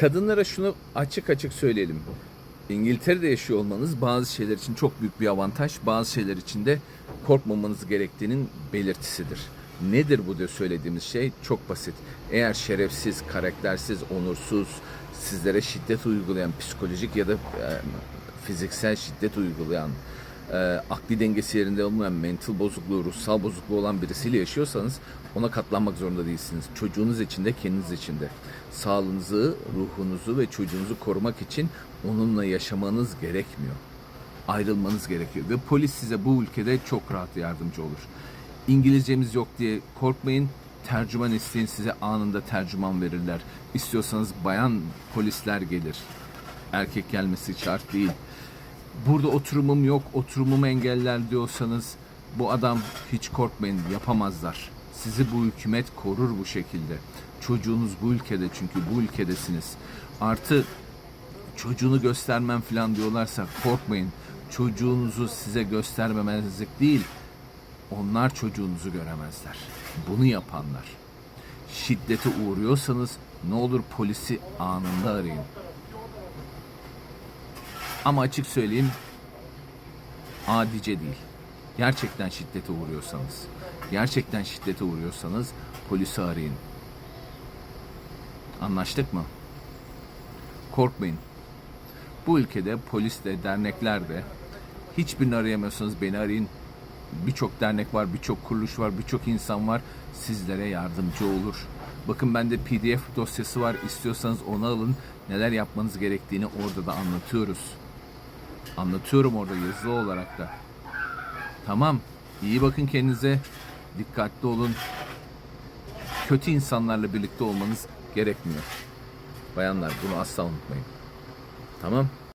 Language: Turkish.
Kadınlara şunu açık açık söyleyelim. İngiltere'de yaşıyor olmanız bazı şeyler için çok büyük bir avantaj, bazı şeyler için de korkmamanız gerektiğinin belirtisidir. Nedir bu diye söylediğimiz şey? Çok basit. Eğer şerefsiz, karaktersiz, onursuz, sizlere şiddet uygulayan, psikolojik ya da e, fiziksel şiddet uygulayan, e, akli dengesi yerinde olmayan, mental bozukluğu, ruhsal bozukluğu olan birisiyle yaşıyorsanız ona katlanmak zorunda değilsiniz. Çocuğunuz için de kendiniz için de. Sağlığınızı, ruhunuzu ve çocuğunuzu korumak için onunla yaşamanız gerekmiyor. Ayrılmanız gerekiyor ve polis size bu ülkede çok rahat yardımcı olur. İngilizcemiz yok diye korkmayın. Tercüman isteyin size anında tercüman verirler. İstiyorsanız bayan polisler gelir. Erkek gelmesi şart değil burada oturumum yok, oturumumu engeller diyorsanız bu adam hiç korkmayın yapamazlar. Sizi bu hükümet korur bu şekilde. Çocuğunuz bu ülkede çünkü bu ülkedesiniz. Artı çocuğunu göstermem falan diyorlarsa korkmayın. Çocuğunuzu size göstermemezlik değil. Onlar çocuğunuzu göremezler. Bunu yapanlar. Şiddete uğruyorsanız ne olur polisi anında arayın. Ama açık söyleyeyim adice değil. Gerçekten şiddete uğruyorsanız, gerçekten şiddete uğruyorsanız polisi arayın. Anlaştık mı? Korkmayın. Bu ülkede polis de, dernekler de hiçbirini arayamıyorsanız beni arayın. Birçok dernek var, birçok kuruluş var, birçok insan var. Sizlere yardımcı olur. Bakın bende PDF dosyası var. İstiyorsanız onu alın. Neler yapmanız gerektiğini orada da anlatıyoruz. Anlatıyorum orada yazılı olarak da. Tamam. İyi bakın kendinize. Dikkatli olun. Kötü insanlarla birlikte olmanız gerekmiyor. Bayanlar bunu asla unutmayın. Tamam.